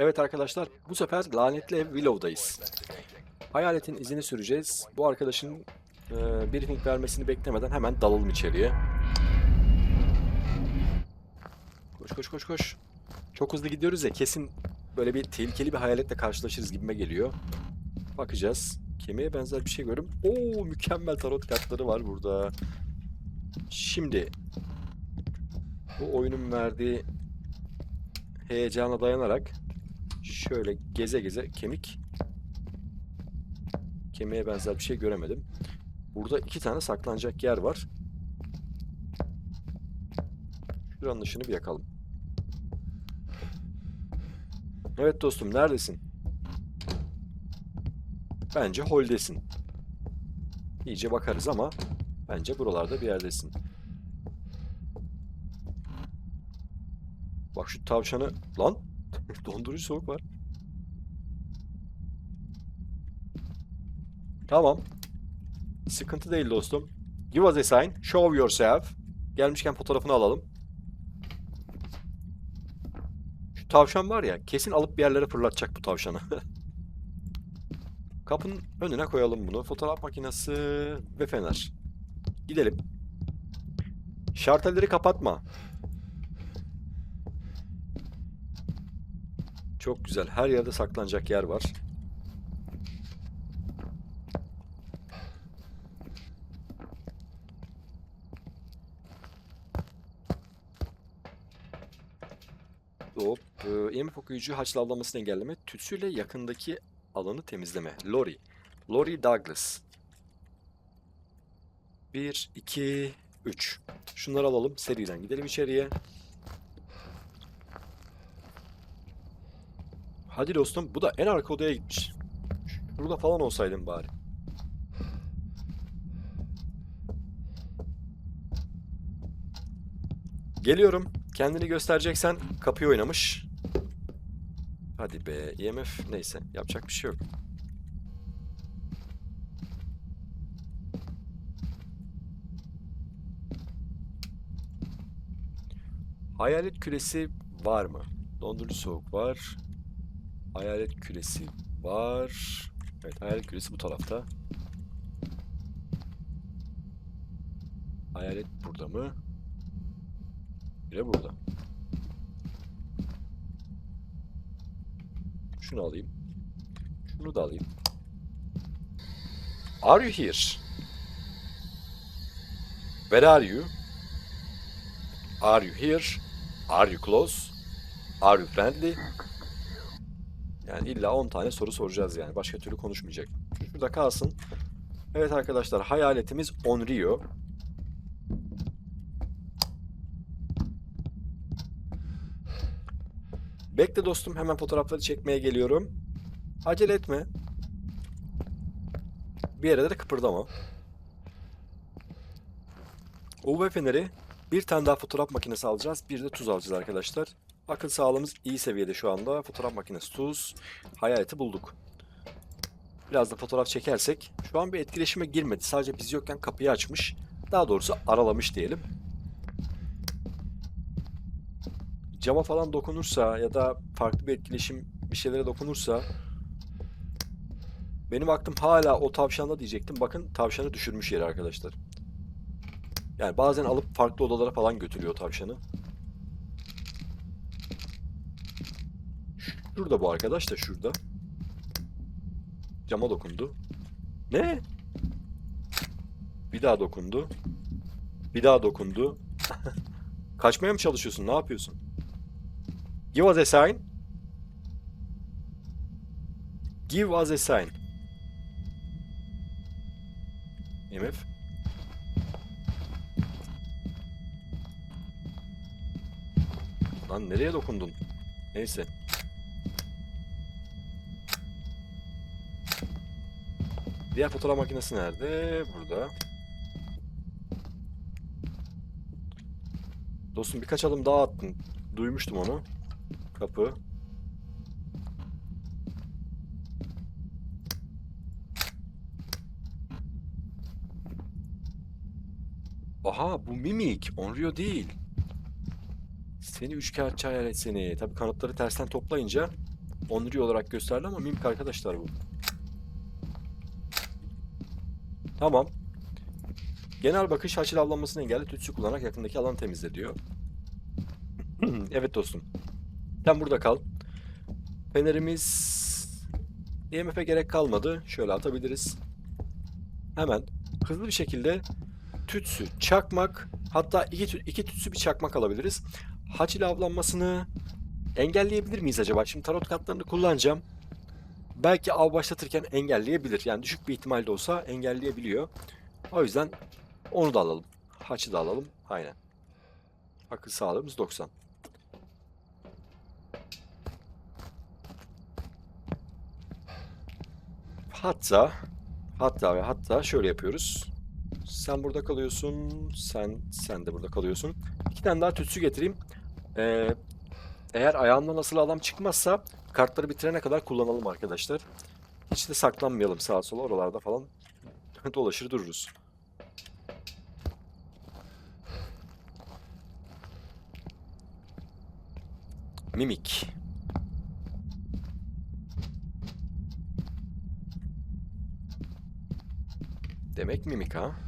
Evet arkadaşlar, bu sefer lanetli ev Willow'dayız. Hayaletin izini süreceğiz. Bu arkadaşın e, briefing vermesini beklemeden hemen dalalım içeriye. Koş koş koş koş. Çok hızlı gidiyoruz ya kesin böyle bir tehlikeli bir hayaletle karşılaşırız gibime geliyor. Bakacağız. Kemiğe benzer bir şey görüyorum. Oo mükemmel tarot kartları var burada. Şimdi bu oyunun verdiği heyecana dayanarak şöyle geze geze kemik kemiğe benzer bir şey göremedim. Burada iki tane saklanacak yer var. Şuranın ışını bir yakalım. Evet dostum neredesin? Bence holdesin. İyice bakarız ama bence buralarda bir yerdesin. Bak şu tavşanı... Lan! Dondurucu soğuk var. Tamam. Sıkıntı değil dostum. Give us a sign. Show yourself. Gelmişken fotoğrafını alalım. Şu tavşan var ya kesin alıp bir yerlere fırlatacak bu tavşanı. Kapının önüne koyalım bunu. Fotoğraf makinesi ve fener. Gidelim. Şartelleri kapatma. Çok güzel. Her yerde saklanacak yer var. Hop. E, yemek okuyucu haçlavlamasını engelleme. Tütsüyle yakındaki alanı temizleme. Lori. Lori Douglas. 1, 2, 3. Şunları alalım. Seriden gidelim içeriye. Hadi dostum. Bu da en arka odaya gitmiş. Burada falan olsaydın bari. Geliyorum. Kendini göstereceksen kapıyı oynamış. Hadi be. IMF neyse. Yapacak bir şey yok. Hayalet küresi var mı? Dondurucu soğuk var. Hayalet küresi var. Evet hayalet küresi bu tarafta. Hayalet burada mı? Bir de burada. Şunu alayım. Şunu da alayım. Are you here? Where are you? Are you here? Are you close? Are you friendly? Yani illa 10 tane soru soracağız yani. Başka türlü konuşmayacak. Şurada kalsın. Evet arkadaşlar hayaletimiz Onryo. Bekle dostum hemen fotoğrafları çekmeye geliyorum. Acele etme. Bir yere de kıpırdama. UV feneri bir tane daha fotoğraf makinesi alacağız. Bir de tuz alacağız arkadaşlar. Akıl sağlığımız iyi seviyede şu anda. Fotoğraf makinesi tuz. Hayaleti bulduk. Biraz da fotoğraf çekersek. Şu an bir etkileşime girmedi. Sadece biz yokken kapıyı açmış. Daha doğrusu aralamış diyelim. Cama falan dokunursa ya da farklı bir etkileşim bir şeylere dokunursa benim aklım hala o tavşanda diyecektim. Bakın tavşanı düşürmüş yere arkadaşlar. Yani bazen alıp farklı odalara falan götürüyor tavşanı. Şurada bu arkadaş da şurada. Cama dokundu. Ne? Bir daha dokundu. Bir daha dokundu. Kaçmaya mı çalışıyorsun? Ne yapıyorsun? Give us a sign. Give us a sign. MF. Lan nereye dokundun? Neyse. Diğer fotoğraf makinesi nerede? Burada. Dostum birkaç adım daha attın. Duymuştum onu. Kapı. Aha bu mimik. Onryo değil. Seni üçkağıtçı hayalet seni. Tabii kanıtları tersten toplayınca Onuri olarak gösterdi ama mimik arkadaşlar bu. Tamam. Genel bakış haçil avlanmasını engelle tütsü kullanarak yakındaki alanı temizle diyor. evet dostum. Sen burada kal. Fenerimiz IMF'e gerek kalmadı. Şöyle atabiliriz. Hemen hızlı bir şekilde tütsü, çakmak hatta iki, iki tütsü bir çakmak alabiliriz. Haç avlanmasını engelleyebilir miyiz acaba? Şimdi tarot kartlarını kullanacağım. Belki av başlatırken engelleyebilir. Yani düşük bir ihtimal de olsa engelleyebiliyor. O yüzden onu da alalım. Haçı da alalım. Aynen. Akıl sağlığımız 90. Hatta hatta ve hatta şöyle yapıyoruz. Sen burada kalıyorsun. Sen sen de burada kalıyorsun. İki tane daha tütsü getireyim. Ee, eğer ayağımdan asıl adam çıkmazsa kartları bitirene kadar kullanalım arkadaşlar. Hiç de saklanmayalım sağa sola oralarda falan dolaşır dururuz. Mimik. Demek mimik ha.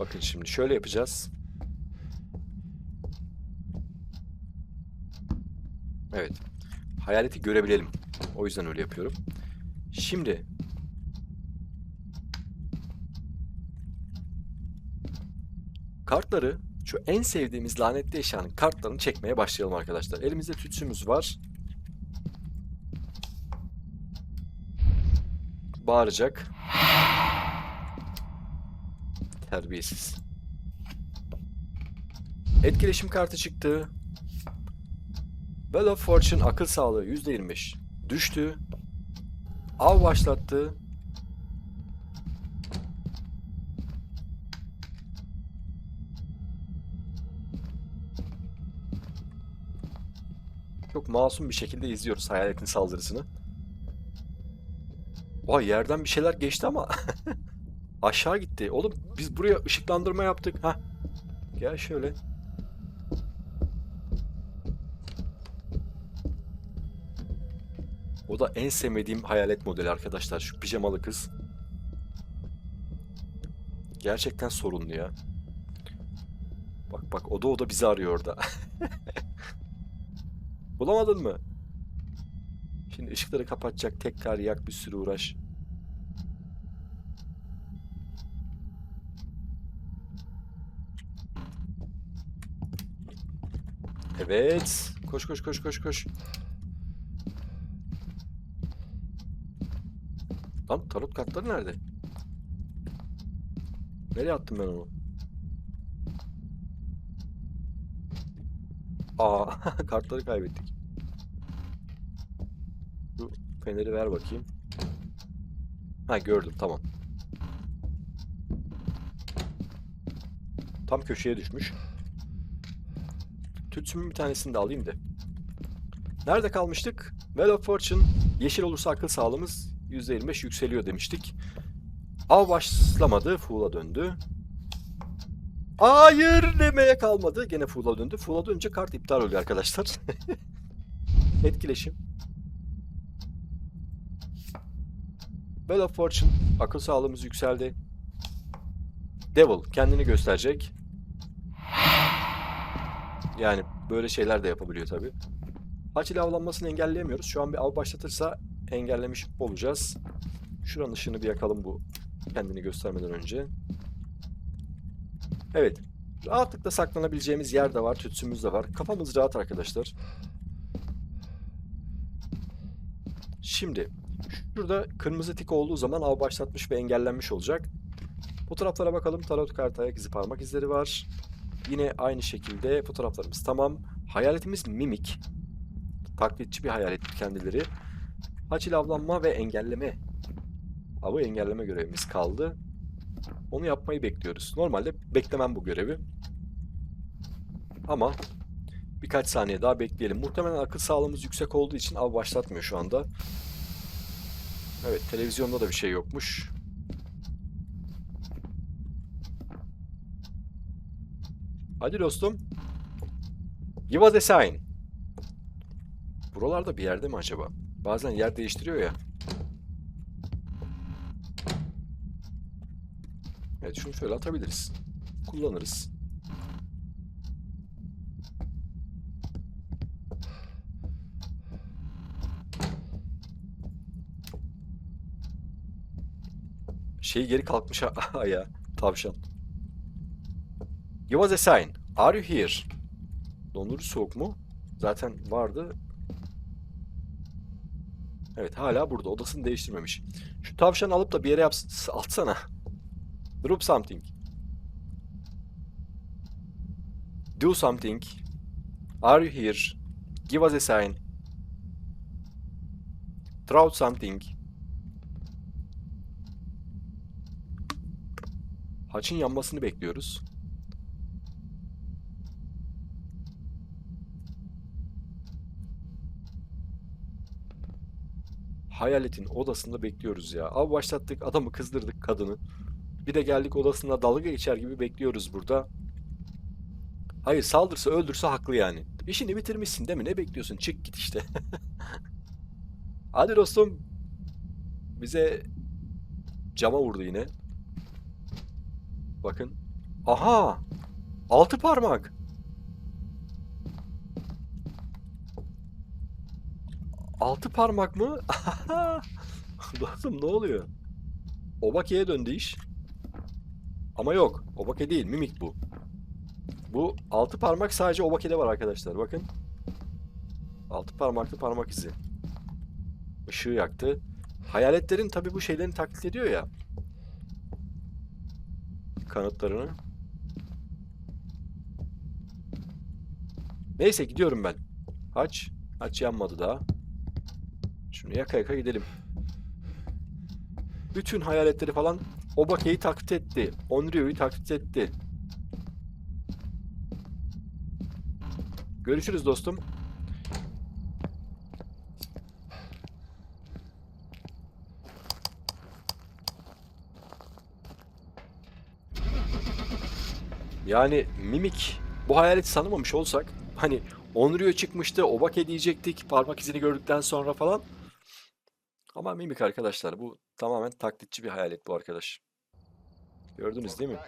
Bakın şimdi şöyle yapacağız. Evet. Hayaleti görebilelim. O yüzden öyle yapıyorum. Şimdi kartları şu en sevdiğimiz lanetli eşyanın kartlarını çekmeye başlayalım arkadaşlar. Elimizde tütsümüz var. Bağıracak. Terbiyesiz. Etkileşim kartı çıktı. Well of Fortune akıl sağlığı %25 düştü. Av başlattı. Çok masum bir şekilde izliyoruz hayaletin saldırısını. Vay yerden bir şeyler geçti ama aşağı gitti. Oğlum biz buraya ışıklandırma yaptık. Ha. Gel şöyle. O da en sevmediğim hayalet modeli arkadaşlar. Şu pijamalı kız. Gerçekten sorunlu ya. Bak bak o da o da bizi arıyor orada. Bulamadın mı? Şimdi ışıkları kapatacak tekrar yak bir sürü uğraş. Evet. Koş koş koş koş koş. Lan tarot kartları nerede? Nereye attım ben onu? Aa, kartları kaybettik. Şu feneri ver bakayım. Ha gördüm tamam. Tam köşeye düşmüş. Tütsümün bir tanesini de alayım da. Nerede kalmıştık? Well of Fortune. Yeşil olursa akıl sağlığımız %25 yükseliyor demiştik. Av başlamadı. Fool'a döndü. Hayır demeye kalmadı. Gene Fool'a döndü. Fool'a dönünce kart iptal oluyor arkadaşlar. Etkileşim. Well of Fortune. Akıl sağlığımız yükseldi. Devil kendini gösterecek. Yani böyle şeyler de yapabiliyor tabii. Haç ile avlanmasını engelleyemiyoruz. Şu an bir av başlatırsa engellemiş olacağız. Şuranın ışığını bir yakalım bu kendini göstermeden önce. Evet. Rahatlıkla saklanabileceğimiz yer de var. Tütsümüz de var. Kafamız rahat arkadaşlar. Şimdi şurada kırmızı tik olduğu zaman av başlatmış ve engellenmiş olacak. Fotoğraflara bakalım. Tarot kartı ayak izi parmak izleri var. Yine aynı şekilde fotoğraflarımız tamam. Hayaletimiz mimik. Taklitçi bir hayalet kendileri. Haç avlanma ve engelleme. Avı engelleme görevimiz kaldı. Onu yapmayı bekliyoruz. Normalde beklemem bu görevi. Ama birkaç saniye daha bekleyelim. Muhtemelen akıl sağlığımız yüksek olduğu için av başlatmıyor şu anda. Evet, televizyonda da bir şey yokmuş. Hadi dostum. Give us a sign. Buralarda bir yerde mi acaba? Bazen yer değiştiriyor ya. Evet şunu şöyle atabiliriz. Kullanırız. Şey geri kalkmış ya. Tavşan. Give us a sign. Are you here? Dondurucu soğuk mu? Zaten vardı. Evet hala burada. Odasını değiştirmemiş. Şu tavşanı alıp da bir yere yaps atsana. Drop something. Do something. Are you here? Give us a sign. Throw something. Haçın yanmasını bekliyoruz. Hayaletin odasında bekliyoruz ya. Av başlattık, adamı kızdırdık kadını. Bir de geldik odasında dalga geçer gibi bekliyoruz burada. Hayır saldırsa öldürse haklı yani. İşini bitirmişsin değil mi? Ne bekliyorsun? Çık git işte. Hadi dostum. Bize cama vurdu yine. Bakın. Aha! Altı parmak. Altı parmak mı? Dostum ne oluyor? Obake'ye döndü iş. Ama yok. Obake değil. Mimik bu. Bu altı parmak sadece Obake'de var arkadaşlar. Bakın. Altı parmaklı parmak izi. Işığı yaktı. Hayaletlerin tabi bu şeylerini taklit ediyor ya. Kanıtlarını. Neyse gidiyorum ben. Haç. Haç yanmadı daha. Yaka yaka gidelim. Bütün hayaletleri falan Obake'yi taklit etti. Onryo'yu taklit etti. Görüşürüz dostum. Yani mimik bu hayaleti tanımamış olsak hani Onryo çıkmıştı, Obake diyecektik parmak izini gördükten sonra falan. Ama mimik arkadaşlar bu tamamen taklitçi bir hayalet bu arkadaş. Gördünüz değil mi?